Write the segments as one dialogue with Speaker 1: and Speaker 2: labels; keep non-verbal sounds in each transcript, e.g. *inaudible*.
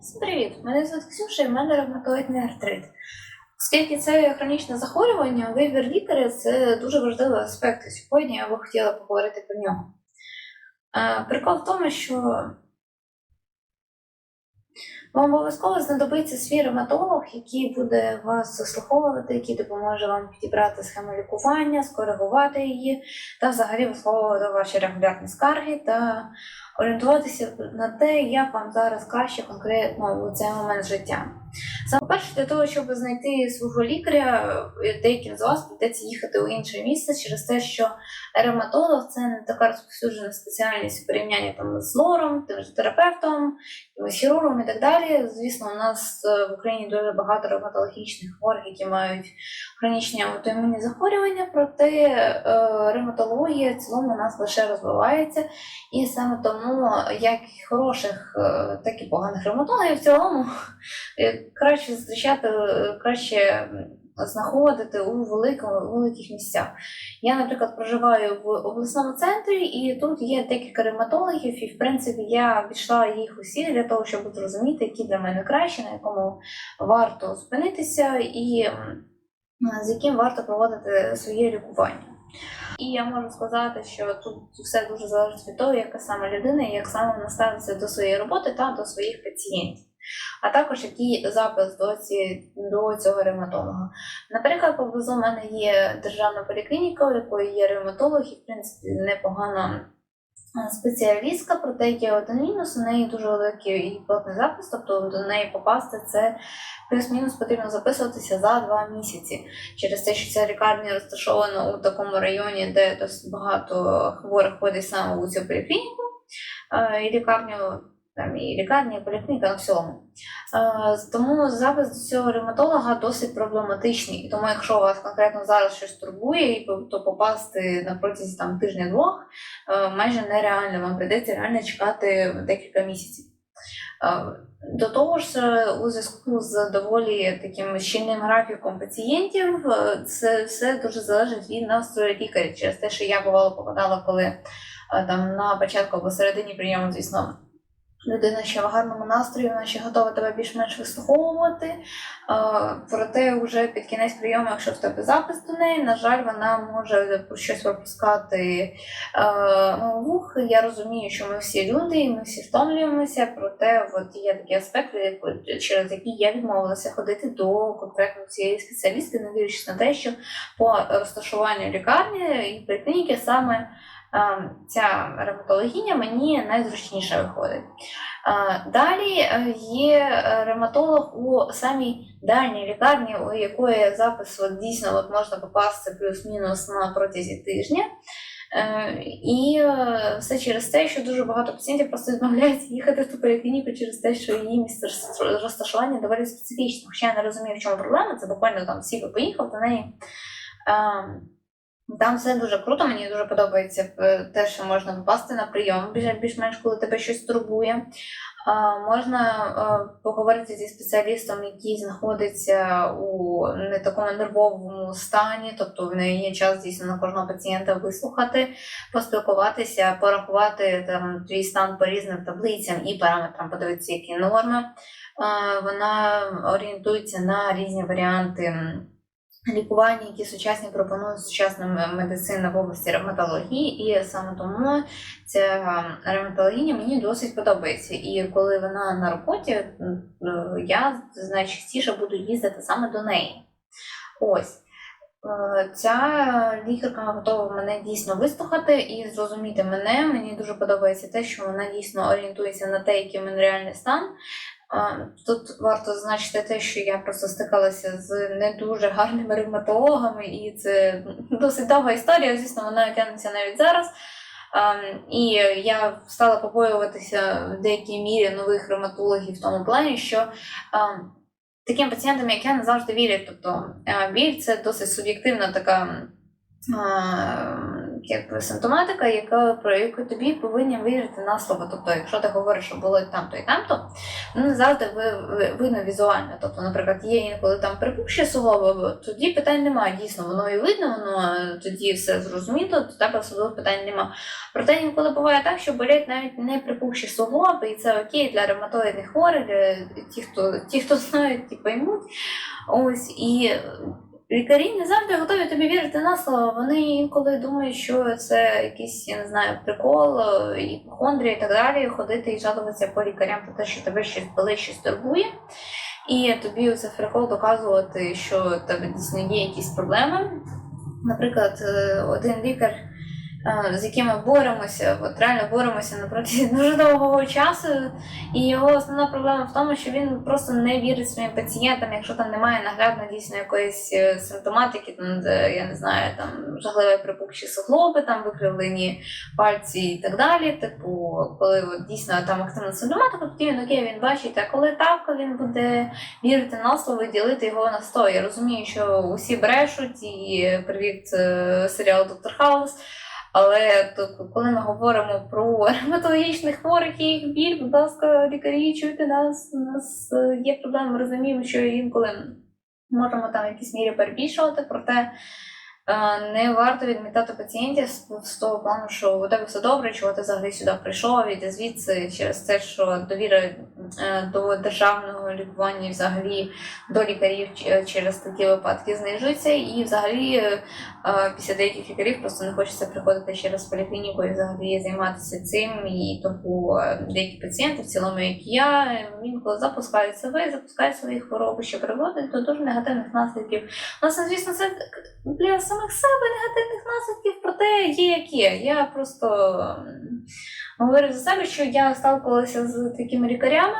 Speaker 1: Всім привіт! Мене звати Ксюша і в мене ревматоїдний артрит. Оскільки це хронічне захворювання, вибір лікаря це дуже важливий аспект. Сьогодні я би хотіла поговорити про нього. Е, Прикол в тому, що вам обов'язково знадобиться свій ревматолог, який буде вас заслуховувати, який допоможе вам підібрати схему лікування, скоригувати її та взагалі висловлювати ваші регулярні скарги та орієнтуватися на те, як вам зараз краще конкретно у цей момент життя. Саме перше, для того, щоб знайти свого лікаря, е, деяким з вас прийдеться їхати у інше місце через те, що ревматолог це не така розповсюджена спеціальність у порівнянні там з лором, тим же терапевтом, хірургом і так далі. Звісно, у нас е, в Україні дуже багато ревматологічних хворих, які мають хронічні аутоімунні захворювання, проте е, ревматологія в цілому у нас лише розвивається. І саме тому як хороших, е, так і поганих ревматологів в цілому е, краще зустрічати, е, краще знаходити у великому, великих місцях. Я, наприклад, проживаю в обласному центрі, і тут є декілька ревматологів, і в принципі я відійшла їх усі для того, щоб зрозуміти, які для мене краще, на якому варто зупинитися, і з яким варто проводити своє лікування. І я можу сказати, що тут все дуже залежить від того, яка саме людина і як саме вона ставиться до своєї роботи та до своїх пацієнтів, а також який запис до, ці, до цього ревматолога. Наприклад, поблизу мене є державна поліклініка, у якої є ревматолог, і в принципі непогана е, спеціалістка, проте є один мінус, у неї дуже великий і плотний запис, тобто до неї попасти це плюс-мінус потрібно записуватися за два місяці через те, що ця лікарня розташована у такому районі, де досить багато хворих ходить саме у цю поліклініку, е, і лікарню, там і лікарня, і поліклініка ну, в цілому. Е, Тому запис до цього ревматолога досить проблематичний. І тому, якщо вас конкретно зараз щось турбує, то попасти на протязі там тижня-двох е, майже нереально. Вам прийдеться реально чекати декілька місяців. Е, До того ж, у зв'язку з доволі таким щільним графіком пацієнтів, це все дуже залежить від настрою лікаря. Через те, що я бувало попадала, коли там на початку або середині прийому, звісно, людина ще в гарному настрої, вона ще готова тебе більш-менш вислуховувати. Проте, вже під кінець прийому, якщо в тебе запис до неї, на жаль, вона може щось пропускати ну, вух. Я розумію, що ми всі люди, і ми всі втомлюємося, проте от є такі аспекти, через які я відмовилася ходити до конкретно цієї спеціалістки, не дивлячись на те, що по розташуванню лікарні і поліклініки саме ця ревматологиня мені найзручніше виходить. Е, Далі е, є е, ревматолог у самій дальній лікарні, у якої запис от, дійсно от, можна попасти плюс-мінус на протязі тижня. Е, І е, все через те, що дуже багато пацієнтів просто відмовляються їхати в ту поліклініку через те, що її місце розташування доволі специфічне. Хоча я не розумію, в чому проблема. Це буквально там всі поїхав до неї. Там все дуже круто, мені дуже подобається е, те, що можна попасти на прийом більш- більш-менш, коли тебе щось турбує. Можна е, поговорити зі спеціалістом, який знаходиться у не такому нервовому стані, тобто в неї є час дійсно на кожного пацієнта вислухати, поспілкуватися, порахувати там твій стан по різним таблицям і параметрам, подивитися, які норми. Вона орієнтується на різні варіанти. Лікування, які сучасні пропонують сучасна медицина в області ревматології, і саме тому ця е, ревматологиня мені досить подобається. І коли вона на роботі, е, я найчастіше буду їздити саме до неї. Ось. Е, Ця лікарка готова мене дійсно вислухати і зрозуміти мене. Мені дуже подобається те, що вона дійсно орієнтується на те, який в мене реальний стан. Тут варто зазначити те, що я просто стикалася з не дуже гарними ревматологами, і це досить довга історія. Звісно, вона тягнеться навіть зараз. Ем, І я стала побоюватися в деякій мірі нових ревматологів в тому плані, що ем, таким пацієнтам, як я, не завжди вірять. Тобто е, біль це досить суб'єктивна така. Якби симптоматика, яка про яку тобі повинні вірити на слово. Тобто, якщо ти говориш, що було там-то і там-то, ну не завжди ви, ви, видно візуально. Тобто, наприклад, є інколи там припущі слово, тоді питань немає. Дійсно, воно і видно, воно е, тоді все зрозуміло, до тебе особливо питань немає. Проте інколи буває так, що болять навіть не припухші суглоби, і це окей для ревматоїдних хворих, для ті, хто ті, хто знають, ті поймуть. Ось і лікарі не завжди готові тобі вірити на слово. Вони інколи думають, що це якийсь, я не знаю, прикол, е, іпохондрія і так далі. Ходити і жалуватися по лікарям про те, що тебе щось болить, щось турбує. І тобі це прикол доказувати, що в тебе дійсно є якісь проблеми. Наприклад, е, один лікар, з яким ми боремося, от реально боремося на протязі *laughs* дуже довгого часу, і його основна проблема в тому, що він просто не вірить своїм пацієнтам, якщо там немає наглядно дійсно якоїсь е, симптоматики, там де я не знаю, там жахливі припухші суглоби, там викривлені пальці і так далі. Типу, коли от, дійсно там активна симптоматика, тоді він окей, він бачить, а коли так, він буде вірити на слово і ділити його на сто. Я розумію, що усі брешуть, і привіт е, серіал Доктор Хаус. Але то, коли ми говоримо про ревматологічних хворих і їх біль, будь ласка, лікарі, чуйте нас, у нас е, є проблеми, ми розуміємо, що інколи можемо там в якійсь мірі перебільшувати, проте е, не варто відмітати пацієнтів з, того плану, що у тебе все добре, чого ти взагалі сюди прийшов, іди звідси через те, що довіра до державного лікування взагалі до лікарів через такі випадки знижується, і взагалі е, е, після деяких лікарів просто не хочеться приходити через поліклініку і взагалі займатися цим. І тому е, деякі пацієнти, в цілому, як я, інколи запускають себе, запускають свої хвороби, що приводить до дуже негативних наслідків. Власне, звісно, це для самих себе негативних наслідків, проте є як є. Я просто говорю за себе, що я сталкувалася з такими лікарями.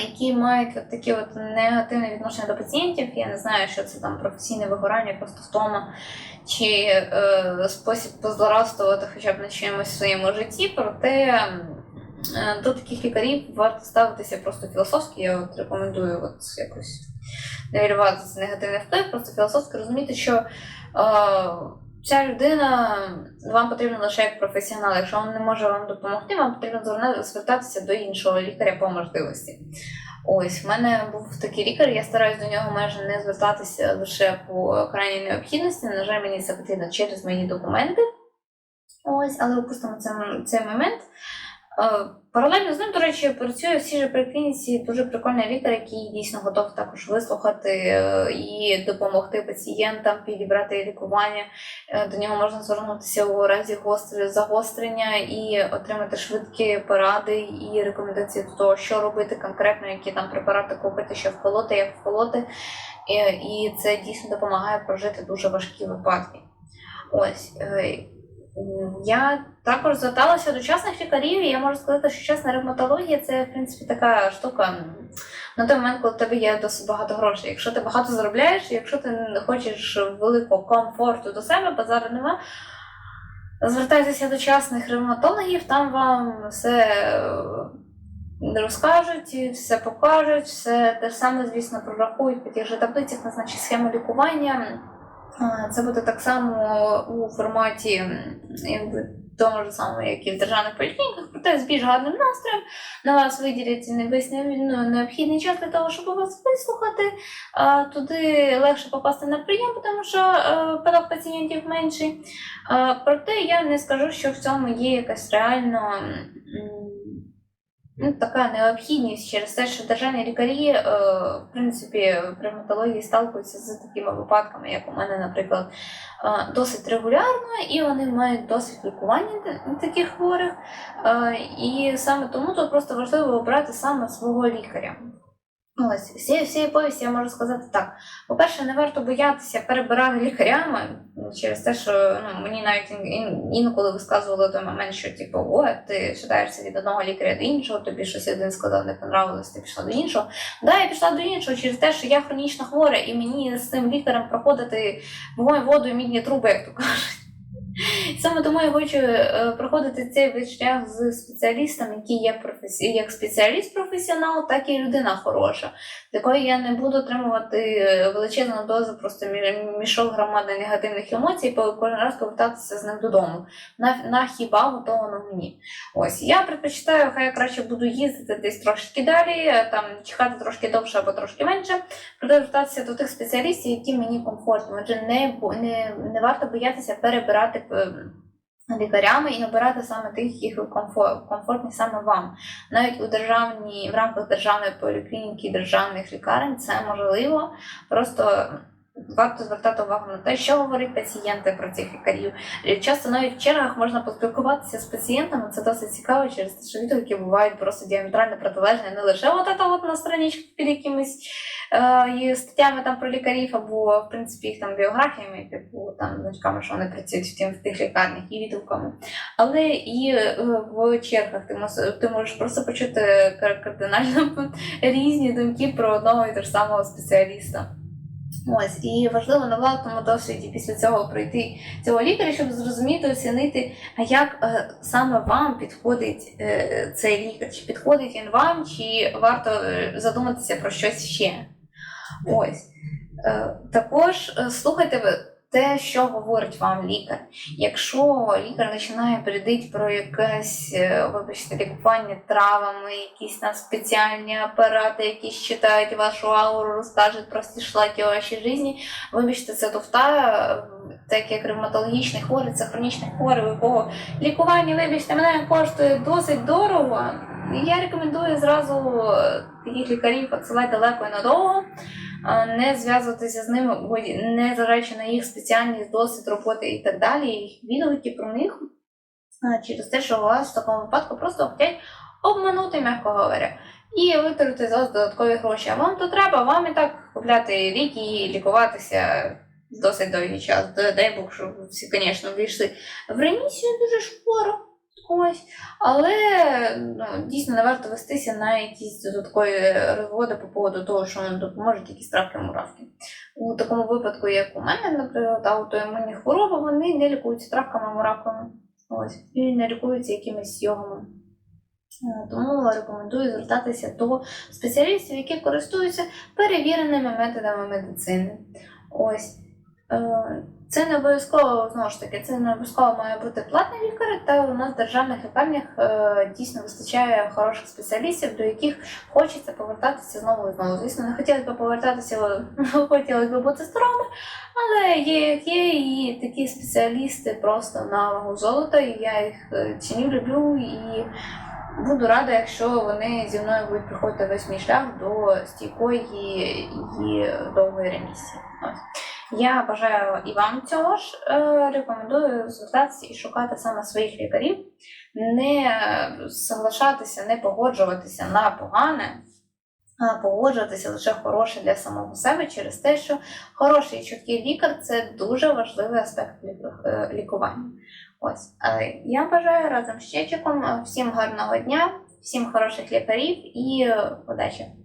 Speaker 1: Які мають от такі от негативне відношення до пацієнтів, я не знаю, що це там професійне вигорання, просто втома, чи е, спосіб позлорадствувати хоча б на чимось в своєму житті. Проте е, до таких лікарів варто ставитися просто філософськи. Я от рекомендую от якось нівелювати цей негативний вплив, просто філософськи розуміти, що е, ця людина вам потрібна лише як професіонал. Якщо він не може вам допомогти, вам потрібно звертатися до іншого лікаря по можливості. Ось, в мене був такий лікар, я стараюсь до нього майже не звертатися лише по крайній необхідності. На жаль, мені це потрібно через мої документи. Ось, але опустимо цей, цей момент. Е, Паралельно з ним, до речі, працює в цій же поліклініці дуже прикольний лікар, який дійсно готов також вислухати е, і допомогти пацієнтам підібрати лікування. Е, До нього можна звернутися у разі гостр- загострення і отримати швидкі поради і рекомендації до того, що робити конкретно, які там препарати купити, що вколоти, як вколоти. І, це дійсно допомагає прожити дуже важкі випадки. Ось. Я також зверталася до частних лікарів, і я можу сказати, що чесна ревматологія це в принципі така штука на той момент, коли в тебе є досить багато грошей. Якщо ти багато заробляєш, якщо ти не хочеш великого комфорту до себе, базару нема. Звертайтеся до частних ревматологів, там вам все е, розкажуть, все покажуть, все те ж саме, звісно, прорахують по тих же таблицях, назначить схему лікування. Це буде так само у форматі якби, того ж самому, як і в державних поліклініках, проте з більш гарним настроєм. На вас виділять весь ну, необхідний час для того, щоб вас вислухати. А, Туди легше попасти на прийом, тому що е, поток пацієнтів менший. А, Проте я не скажу, що в цьому є якась реально. Ну, така необхідність через те, що державні лікарі, е, в принципі, в ревматології сталкуються з такими випадками, як у мене, наприклад, е, досить регулярно, і вони мають досить лікування таких хворих. Е, і саме тому тут просто важливо обрати саме свого лікаря. Ось, з цієї повісті я можу сказати так. По-перше, не варто боятися перебирати лікарями через те, що ну, мені навіть ін- ін- інколи висказували той момент, що типу, о, ти шатаєшся від одного лікаря до іншого, тобі щось один сказав, не понравилось, ти пішла до іншого. Да, я пішла до іншого через те, що я хронічно хвора, і мені з цим лікарем проходити вогонь, воду і мідні труби, як то кажуть. *laughs* Саме тому я хочу е, проходити цей весь шлях з спеціалістом, який є професі... як спеціаліст професіонал, так і людина хороша, якої я не буду отримувати е, величезну дозу просто мішок громади негативних емоцій, і кожен раз повертатися з ним додому. На, на хіба готовано мені. Ось я предпочитаю, хай я краще буду їздити десь трошки далі, е, там чекати трошки довше або трошки менше, проте до тих спеціалістів, які мені комфортні. Отже, не, не, не варто боятися перебирати лікарями і обирати саме тих, які комфор- комфортні саме вам. Навіть у державній в рамках державної поліклініки, державних лікарень це можливо. Просто варто звертати увагу на те, що говорять пацієнти про цих лікарів. Часто навіть в чергах можна поспілкуватися з пацієнтами. Це досить цікаво через те, що відгуки бувають просто діаметрально протилежні, не лише от це от на страничках під якимись е, і статтями там про лікарів, або в принципі їх там біографіями, типу там значками, що вони працюють в, тим, в тих лікарнях і відгуками. Але і е, в чергах ти можеш, ти можеш просто почути кардинально *laughs* різні думки про одного і того ж самого спеціаліста. Ось, і важливо на власному досвіді після цього пройти цього лікаря, щоб зрозуміти, оцінити, а як е, саме вам підходить е, цей лікар, чи підходить він вам, чи варто е, задуматися про щось ще. Ось. Е, також е, слухайте ви те, що говорить вам лікар. Якщо лікар починає передити про якесь, е, вибачте, лікування травами, якісь там спеціальні апарати, які читають вашу ауру, розкажуть про всі шлаки вашій житті, вибачте, це туфта, так як ревматологічний хворий, це хронічний хворий, у лікування, вибачте, мене коштує досить дорого. Я рекомендую зразу таких лікарів відсилати далеко і надовго, не зв'язуватися з ними, бо не зважаючи на їх спеціальність, досвід роботи і так далі, їх відгуки про них через те, що вас в такому випадку просто хочуть обманути, м'яко говоря, і витратити з вас додаткові гроші. А вам то треба, вам і так купляти ліки і лікуватися досить довгий час. Дай- Бог, щоб всі, звісно, вийшли в ремісію дуже скоро. Ось. Але ну, дійсно не варто вестися на якісь додаткові розводи по поводу того, що вам допоможуть якісь травки муравки. У такому випадку, як у мене, наприклад, аутоімунні хвороби, вони не лікуються травками муравками. Ось. І не лікуються якимись йогами. Е, Тому рекомендую звертатися до спеціалістів, які користуються перевіреними методами медицини. Ось. Е, Це не обов'язково, знову ж таки, це не обов'язково має бути платний лікар, та у нас в державних лікарнях е, дійсно вистачає хороших спеціалістів, до яких хочеться повертатися знову і знову. Звісно, не хотілося б повертатися, *laughs* хотілося б бути здоровими, але є є, і такі спеціалісти просто на вагу золота, і я їх е, ціню, люблю і буду рада, якщо вони зі мною будуть приходити весь мій шлях до стійкої і довгої ремісії. Я бажаю і вам цього ж е, рекомендую звертатися і шукати саме своїх лікарів, не соглашатися, не погоджуватися на погане, погоджуватися лише хороше для самого себе через те, що хороший і чіткий лікар це дуже важливий аспект е, лікування. Ось, я бажаю разом з Чечиком всім гарного дня, всім хороших лікарів і е, удачі!